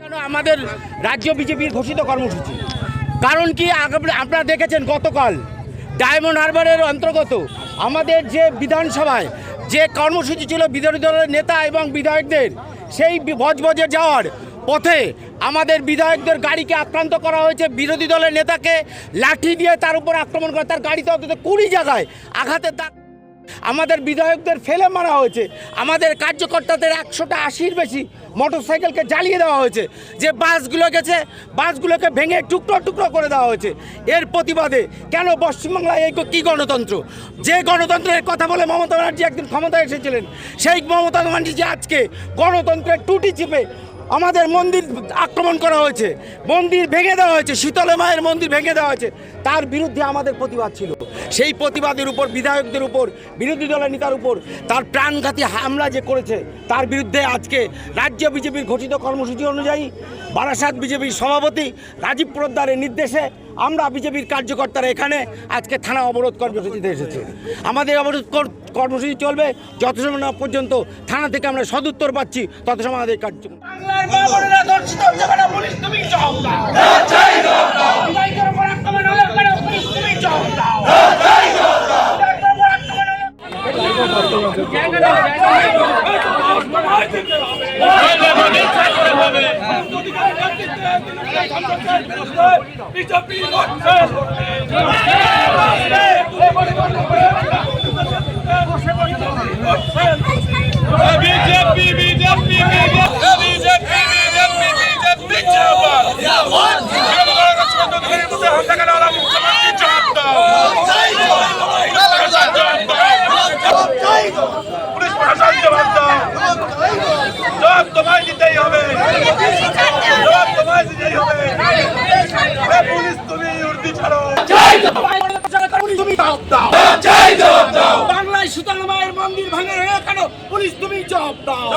কেন আমাদের রাজ্য বিজেপির ঘোষিত কর্মসূচি? কারণ কি আপনারা দেখেছেন গতকাল ডায়মন্ড হারবারের অন্তর্গত আমাদের যে বিধানসভায় যে কর্মসূচি ছিল, বিরোধী দলের নেতা এবং বিধায়কদের, সেই ভজভজে যাওয়ার পথে আমাদের বিধায়কদের গাড়িকে আক্রান্ত করা হয়েছে। বিরোধী দলের নেতাকে লাঠি দিয়ে তার উপর আক্রমণ করে, তার গাড়িতে অন্তত কুড়ি জায়গায় আঘাতের দাগ আমাদের বিধায়কদের ফেলে মারা হয়েছে। আমাদের কার্যকর্তাদের একশোটা আশির বেশি মোটরসাইকেলকে জ্বালিয়ে দেওয়া হয়েছে। যে বাসগুলো গেছে, বাসগুলোকে ভেঙে টুকরো টুকরো করে দেওয়া হয়েছে। এর প্রতিবাদে কেন পশ্চিমবাংলায় এই কী গণতন্ত্র? যে গণতন্ত্রের কথা বলে মমতা ব্যানার্জি একদিন ক্ষমতায় এসেছিলেন, সেই মমতা ব্যানার্জি আজকে গণতন্ত্রের টুটি চিপে আমাদের মন্দির আক্রমণ করা হয়েছে। মন্দির ভেঙে দেওয়া হয়েছে, শীতলে মায়ের মন্দির ভেঙে দেওয়া হয়েছে। তার বিরুদ্ধে আমাদের প্রতিবাদ ছিল। সেই প্রতিবাদের উপর, বিধায়কদের উপর, বিরোধী দলের নেতার উপর, তার প্রাণঘাতী হামলা যে করেছে, তার বিরুদ্ধে আজকে রাজ্য বিজেপির ঘোষিত কর্মসূচি অনুযায়ী বারাসাত বিজেপির সভাপতি রাজীব পোদ্দারের নির্দেশে আমরা বিজেপির কার্যকর্তারা এখানে আজকে থানা অবরোধ কর্মসূচিতে এসেছে। আমাদের অবরোধ কর- কর্মসূচি চলবে যত সময় না পর্যন্ত থানা থেকে আমরা সদুত্তর পাচ্ছি তত সময় আমাদের মা প্রশাসন জবাব দাও পুলিশ প্রশাসন জবাব দাও জবাব তোমায় তুমি জবাব দাও। বাংলায় সুতরাং মায়ের মন্দির ভাঙে হয়ে কেন পুলিশ তুমি জবাব দাও।